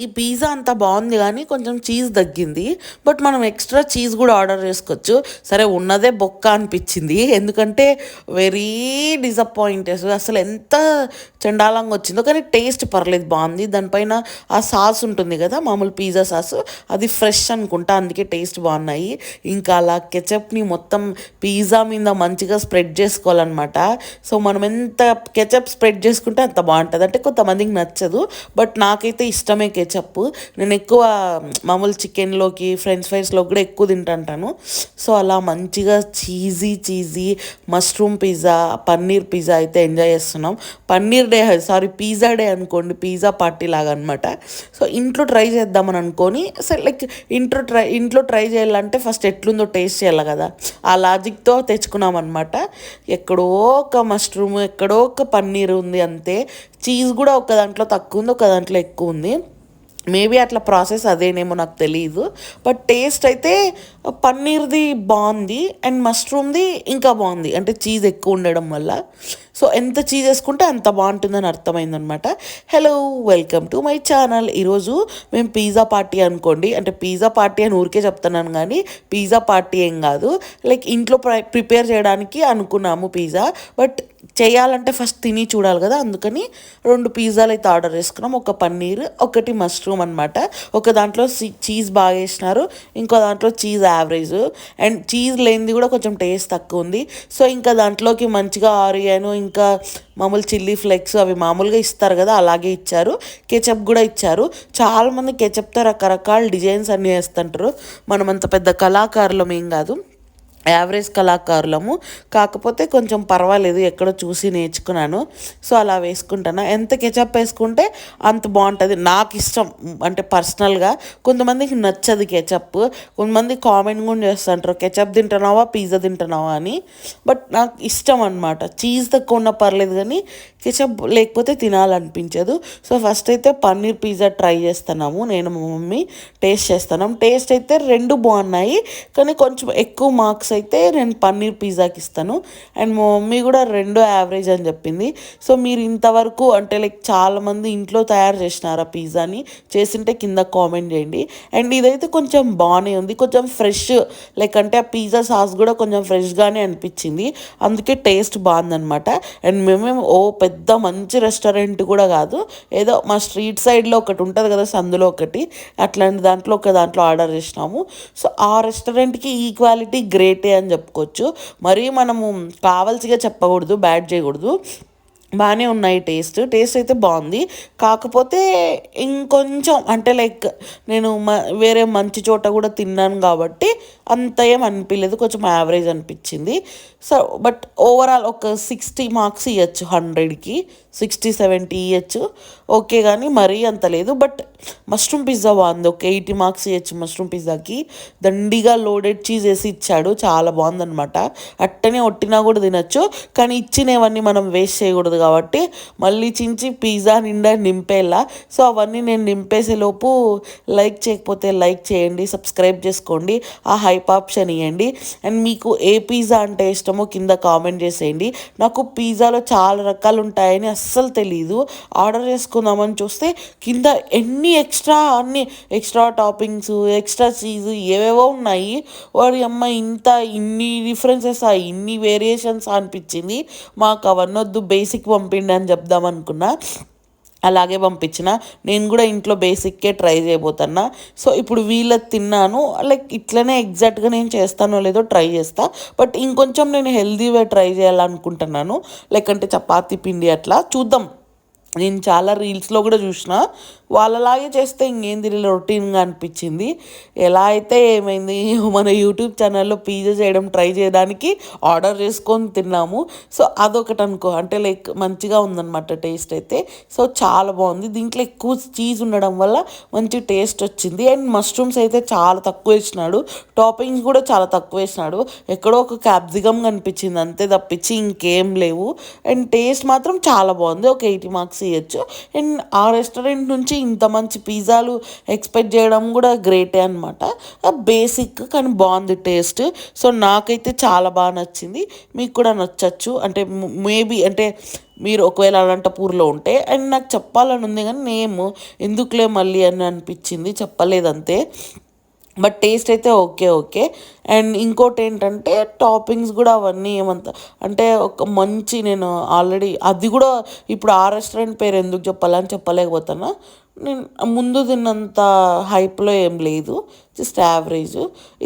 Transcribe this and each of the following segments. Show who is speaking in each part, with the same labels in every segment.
Speaker 1: ఈ పిజ్జా అంతా బాగుంది కానీ కొంచెం చీజ్ తగ్గింది. బట్ మనం ఎక్స్ట్రా చీజ్ కూడా ఆర్డర్ చేసుకోవచ్చు. సరే ఉన్నదే బొక్క అనిపించింది. ఎందుకంటే వెరీ డిసప్పాయింటెస్ అసలు ఎంత చండాలంగా వచ్చిందో. కానీ టేస్ట్ పర్లేదు బాగుంది. దానిపైన ఆ సాస్ ఉంటుంది కదా మామూలు పిజ్జా సాస్ అది ఫ్రెష్ అనుకుంటా అందుకే టేస్ట్ బాగున్నాయి. ఇంకా అలా కెచప్ని మొత్తం పిజ్జా మీద మంచిగా స్ప్రెడ్ చేసుకోవాలన్నమాట. సో మనం ఎంత కెచప్ స్ప్రెడ్ చేసుకుంటే అంత బాగుంటుంది. అంటే కొంతమందికి నచ్చదు. బట్ నాకైతే ఇష్టమే కెచప్ నేను ఎక్కువ మామూలు చికెన్లోకి ఫ్రెంచ్ ఫ్రైస్లో కూడా ఎక్కువ తింటుంటాను. సో అలా మంచిగా cheesy cheesy mushroom pizza paneer pizza అయితే ఎంజాయ్ చేస్తున్నాం. Paneer day sorry pizza day అనుకోండి పిజ్జా పార్టీ లాగా అనమాట సో ఇంట్లో ట్రై చేద్దామని అనుకొని సరే లైక్ ఇంట్లో ట్రై ఇంట్లో ట్రై చేయాలంటే ఫస్ట్ ఎట్లుందో టేస్ట్ చేయాలి కదా. ఆ లాజిక్తో తెచ్చుకున్నాం అనమాట ఎక్కడో ఒక మష్రూమ్ ఎక్కడో ఒక పన్నీర్ ఉంది అంతే. చీజ్ కూడా ఒక దాంట్లో తక్కువ ఉంది ఒక దాంట్లో ఎక్కువ ఉంది. మేబీ అట్లా ప్రాసెస్ అదేనేమో నాకు తెలియదు బట్ టేస్ట్ అయితే పన్నీర్ది బాగుంది అండ్ మష్రూమ్ది ఇంకా బాగుంది. అంటే చీజ్ ఎక్కువ ఉండడం వల్ల. సో ఎంత చీజ్ వేసుకుంటే అంత బాగుంటుందని అర్థమైందనమాట hello welcome to my channel ఈరోజు మేము పిజ్జా పార్టీ అనుకోండి. అంటే పిజ్జా పార్టీ అని ఊరికే చెప్తున్నాను కానీ పిజ్జా పార్టీ ఏం కాదు. లైక్ ఇంట్లో ప్రిపేర్ చేయడానికి అనుకున్నాము పిజ్జా బట్ చేయాలంటే ఫస్ట్ తిని చూడాలి కదా. అందుకని రెండు పిజ్జాలు అయితే ఆర్డర్ చేసుకున్నాం. ఒక పన్నీర్ ఒకటి మష్రూమ్ అనమాట ఒక దాంట్లో చీజ్ బాగా వేసినారు. ఇంకో దాంట్లో చీజ్ యావరేజ్ అండ్ చీజ్ లేనిది కూడా కొంచెం టేస్ట్ తక్కువ ఉంది. సో ఇంకా దాంట్లోకి మంచిగా ఆరియాను ఇంకా మామూలు చిల్లీ ఫ్లెక్స్ అవి మామూలుగా ఇస్తారు కదా అలాగే ఇచ్చారు. కెచప్ కూడా ఇచ్చారు. చాలామంది కెచప్తో రకరకాల డిజైన్స్ అన్నీ వేస్తుంటారు. మనం అంత పెద్ద కళాకారులం ఏం కాదు. యావరేజ్ కళాకారులము. కాకపోతే కొంచెం పర్వాలేదు ఎక్కడో చూసి నేర్చుకున్నాను. సో అలా వేసుకుంటాను. ఎంత కెచప్ వేసుకుంటే అంత బాగుంటుంది. నాకు ఇష్టం. అంటే పర్సనల్గా కొంతమందికి నచ్చదు కెచప్. కొంతమంది కామెంట్ కూడా చేస్తుంటారు కెచప్ తింటున్నావా పిజ్జా తింటున్నావా అని. బట్ నాకు ఇష్టం అనమాట చీజ్ తక్కువ ఉన్న పర్లేదు కానీ కెచప్ లేకపోతే తినాలనిపించదు. సో ఫస్ట్ అయితే పన్నీర్ పిజ్జా ట్రై చేస్తున్నాము. నేను మా మమ్మీ టేస్ట్ చేస్తున్నాం. టేస్ట్ అయితే రెండు బాగున్నాయి. కానీ కొంచెం ఎక్కువ మార్క్స్ అయితే నేను పన్నీర్ పిజ్జాకి ఇస్తాను. అండ్ మా మమ్మీ కూడా రెండు యావరేజ్ అని చెప్పింది. సో మీరు ఇంతవరకు అంటే లైక్ చాలామంది ఇంట్లో తయారు చేసినారు ఆ పిజ్జాని? చేసింటే కింద కామెంట్ చేయండి. అండ్ ఇదైతే కొంచెం బాగానే ఉంది. కొంచెం ఫ్రెష్ లైక్ అంటే ఆ పిజ్జా సాస్ కూడా కొంచెం ఫ్రెష్గానే అనిపించింది. అందుకే టేస్ట్ బాగుందనమాట అండ్ మేమేం ఓ పెద్ద మంచి రెస్టారెంట్ కూడా కాదు. ఏదో మా స్ట్రీట్ సైడ్లో ఒకటి ఉంటుంది కదా సందులో ఒకటి. అట్లాంటి దాంట్లో ఒక దాంట్లో ఆర్డర్ చేసినాము. సో ఆ రెస్టారెంట్కి ఈ క్వాలిటీ గ్రేట్ అని చెప్పుకోవచ్చు. మరీ మనము కావాల్సిగా చెప్పకూడదు బ్యాడ్ చేయకూడదు. బాగానే ఉన్నాయి టేస్ట్. టేస్ట్ అయితే బాగుంది. కాకపోతే ఇంకొంచెం అంటే లైక్ నేను మ వేరే మంచి చోట కూడా తిన్నాను కాబట్టి అంత ఏం అనిపించలేదు కొంచెం యావరేజ్ అనిపించింది. సో బట్ ఓవరాల్ ఒక సిక్స్టీ మార్క్స్ ఇవ్వచ్చు హండ్రెడ్కి. సిక్స్టీ సెవెంటీ ఇవ్వచ్చు ఓకే కానీ మరీ అంత లేదు. బట్ మష్రూమ్ పిజ్జా బాగుంది. ఒక ఎయిటీ మార్క్స్ ఇవ్వచ్చు మష్రూమ్ పిజ్జాకి. దండిగా లోడెడ్ చీజ్ వేసి ఇచ్చాడు. చాలా బాగుందనమాట అట్టనే ఒట్టినా కూడా తినచ్చు. కానీ ఇచ్చినవన్నీ మనం వేస్ట్ చేయకూడదు కాబట్టి మళ్ళీ చించి పిజ్జా నిండా నింపేలా. సో అవన్నీ నేను నింపేసేలోపు లైక్ చేయకపోతే లైక్ చేయండి సబ్స్క్రైబ్ చేసుకోండి ఆ హైప్ ఆప్షన్ ఇవ్వండి అండ్ మీకు ఏ పిజ్జా అంటే ఇష్టమో కింద కామెంట్ చేసేయండి. నాకు పిజ్జాలో చాలా రకాలు ఉంటాయని అస్సలు తెలియదు ఆర్డర్ చేసుకుందామని చూస్తే కింద ఎన్ని ఎక్స్ట్రా అన్ని ఎక్స్ట్రా టాపింగ్స్ ఎక్స్ట్రా చీజ్ ఏవేవో ఉన్నాయి. వాడి అమ్మ ఇంత ఇన్ని డిఫరెన్సెస్ ఇన్ని వేరియేషన్స్ అనిపించింది. మాకు అవన్నొద్దు బేసిక్ పంపిండి అని చెప్దాం అనుకున్నా. అలాగే పంపించిన. నేను కూడా ఇంట్లో బేసిక్కే ట్రై చేయబోతున్నా. సో ఇప్పుడు వీళ్ళ తిన్నాను. లైక్ ఇట్లనే ఎగ్జాక్ట్గా నేను చేస్తానో లేదో ట్రై చేస్తా. బట్ ఇంకొంచెం నేను హెల్దీవే ట్రై చేయాలనుకుంటున్నాను. లైక్ అంటే చపాతీ పిండి అట్లా. చూద్దాం. నేను చాలా రీల్స్లో కూడా చూసిన వాళ్ళలాగే చేస్తే ఇంకేంది రొటీన్గా అనిపించింది. ఎలా అయితే ఏమైంది మన యూట్యూబ్ ఛానల్లో పిజ్జా చేయడం ట్రై చేయడానికి ఆర్డర్ చేసుకొని తిన్నాము. సో అదొకటి అనుకో అంటే లైక్ మంచిగా ఉందన్నమాట టేస్ట్ అయితే. సో చాలా బాగుంది. దీంట్లో ఎక్కువ చీజ్ ఉండడం వల్ల మంచి టేస్ట్ వచ్చింది. అండ్ మష్రూమ్స్ అయితే చాలా తక్కువ వేసినాడు. టాపింగ్స్ కూడా చాలా తక్కువ వేసినాడు. ఎక్కడో ఒక క్యాప్సికమ్ కనిపించింది అంతే తప్పించి ఇంకేం లేవు. అండ్ టేస్ట్ మాత్రం చాలా బాగుంది. ఒక ఎయిటీ మార్క్స్ మార్క్స్ ఇవ్వచ్చు అండ్ ఆ రెస్టారెంట్ నుంచి ఇంత మంచి పిజ్జాలు ఎక్స్పెక్ట్ చేయడం కూడా గ్రేటే అనమాట బేసిక్ కానీ బాగుంది టేస్ట్. సో నాకైతే చాలా బాగా నచ్చింది. మీకు కూడా నచ్చచ్చు. అంటే మేబీ అంటే మీరు ఒకవేళ అనంతపూర్లో ఉంటే అండ్ నాకు చెప్పాలని ఉంది కానీ నేమ్ ఎందుకులే మళ్ళీ అని అనిపించింది. చెప్పలేదంతే. బట్ టేస్ట్ అయితే ఓకే ఓకే. అండ్ ఇంకోటి ఏంటంటే టాపింగ్స్ కూడా అవన్నీ ఏమంత అంటే ఒక మంచి నేను ఆల్రెడీ అది కూడా ఇప్పుడు ఆ రెస్టారెంట్ పేరు ఎందుకు చెప్పాలని చెప్పలేకపోతున్నా. నేను ముందు తిన్నంత హైప్లో ఏం లేదు జస్ట్ యావరేజ్.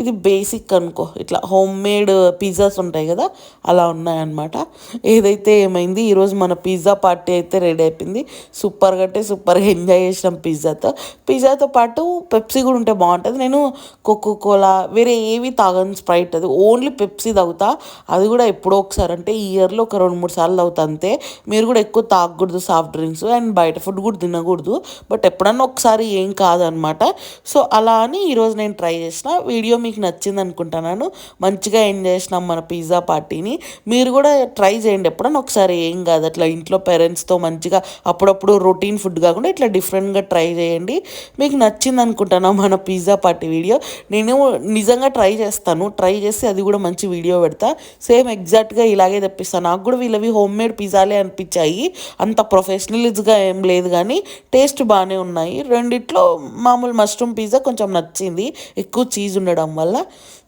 Speaker 1: ఇది బేసిక్ అనుకో ఇట్లా హోమ్ మేడ్ పిజ్జాస్ ఉంటాయి కదా అలా ఉన్నాయన్నమాట. ఏదైతే ఏమైంది ఈరోజు మన పిజ్జా పార్టీ అయితే రెడీ అయిపోయింది. సూపర్గా అంటే సూపర్గా ఎంజాయ్ చేసినాం పిజ్జాతో. పిజ్జాతో పాటు పెప్సీ కూడా ఉంటే బాగుంటుంది. నేను కోకో కోలా వేరే ఏవి తాగను స్ప్రైట్ అది. ఓన్లీ పెప్సీ తాగుతా. అది కూడా ఎప్పుడో ఒకసారి అంటే ఇయర్లో ఒక రెండు మూడు సార్లు తాగుతా అంతే. మీరు కూడా ఎక్కువ తాగకూడదు సాఫ్ట్ డ్రింక్స్ అండ్ బయట ఫుడ్ కూడా తినకూడదు. బట్ ఎప్పుడన్నా ఒకసారి ఏం కాదనమాట. సో అలా అని ఈరోజు నేను ట్రై చేసిన. వీడియో మీకు నచ్చింది అనుకుంటున్నాను. మంచిగా ఎంజాయ్ చేసినాం మన పిజ్జా పార్టీని. మీరు కూడా ట్రై చేయండి. ఎప్పుడన్నా ఒకసారి ఏం కాదు. అట్లా ఇంట్లో పేరెంట్స్తో మంచిగా అప్పుడప్పుడు రొటీన్ ఫుడ్ కాకుండా ఇట్లా డిఫరెంట్గా ట్రై చేయండి. మీకు నచ్చింది అనుకుంటున్నాను మన పిజ్జా పార్టీ వీడియో. నేను నిజంగా ట్రై చేస్తాను. ట్రై చేసి అది కూడా మంచి వీడియో పెడతా. సేమ్ ఎగ్జాక్ట్గా ఇలాగే తెప్పిస్తాను నాకు కూడా వీళ్ళవి హోమ్ మేడ్ పిజ్జాలే అనిపించాయి. అంత ప్రొఫెషనలిజ్గా ఏం లేదు కానీ టేస్ట్ బాగా బాగానే ఉన్నాయి. రెండిట్లో మామూలు మష్రూమ్ పిజ్జా కొంచెం నచ్చింది. ఎక్కువ చీజ్ ఉండడం వల్ల.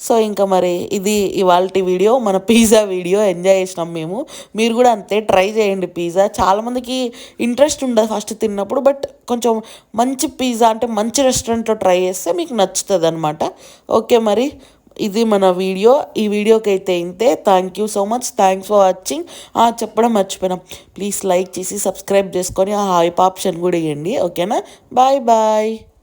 Speaker 1: సో ఇంకా మరి ఇది ఇవాళ వీడియో మన పిజ్జా వీడియో. ఎంజాయ్ చేసినాం మేము. మీరు కూడా అంతే ట్రై చేయండి పిజ్జా. చాలామందికి ఇంట్రెస్ట్ ఉండదు ఫస్ట్ తిన్నప్పుడు. బట్ కొంచెం మంచి పిజ్జా అంటే మంచి రెస్టారెంట్లో ట్రై చేస్తే మీకు నచ్చుతుంది అనమాట ఓకే మరి. ఇది మన వీడియో. ఈ వీడియోకి అయితే ఇంతే thank you so much thanks for watching చెప్పడం మర్చిపోయినాం. ప్లీజ్ లైక్ చేసి సబ్స్క్రైబ్ చేసుకొని ఆ హైప్ ఆప్షన్ కూడా ఇవ్వండి ఓకేనా బాయ్ బాయ్